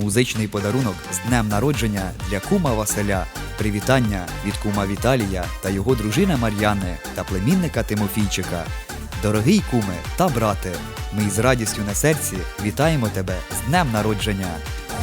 Музичний подарунок з днем народження для кума Василя. Привітання від кума Віталія та його дружини Мар'яни та племінника Тимофійчика. Дорогий куме та брате, ми із радістю на серці вітаємо тебе з днем народження.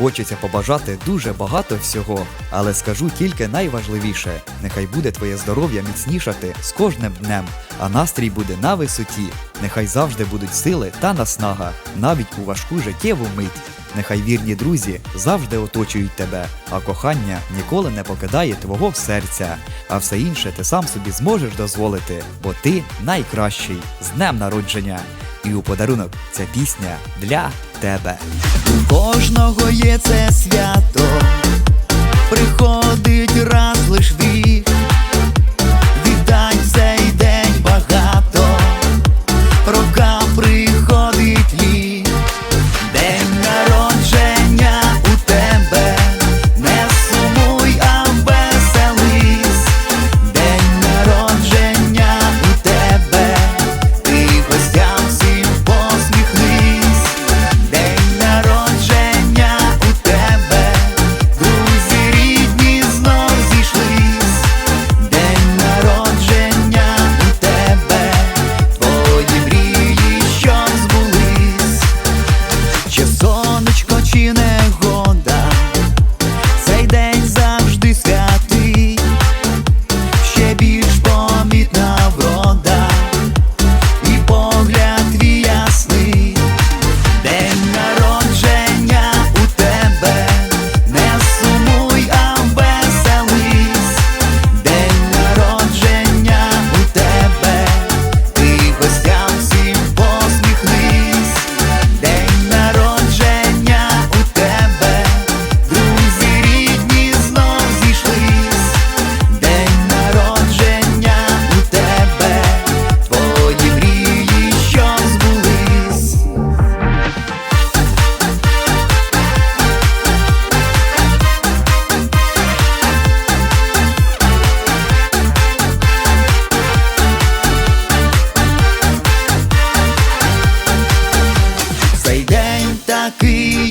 Хочеться побажати дуже багато всього, але скажу тільки найважливіше: нехай буде твоє здоров'я міцнішати з кожним днем, а настрій буде на висоті. Нехай завжди будуть сили та наснага, навіть у важку життєву мить. Нехай вірні друзі завжди оточують тебе, а кохання ніколи не покидає твого серця. А все інше ти сам собі зможеш дозволити, бо ти найкращий з днем народження. І у подарунок ця пісня для тебе. У кожного є це свято,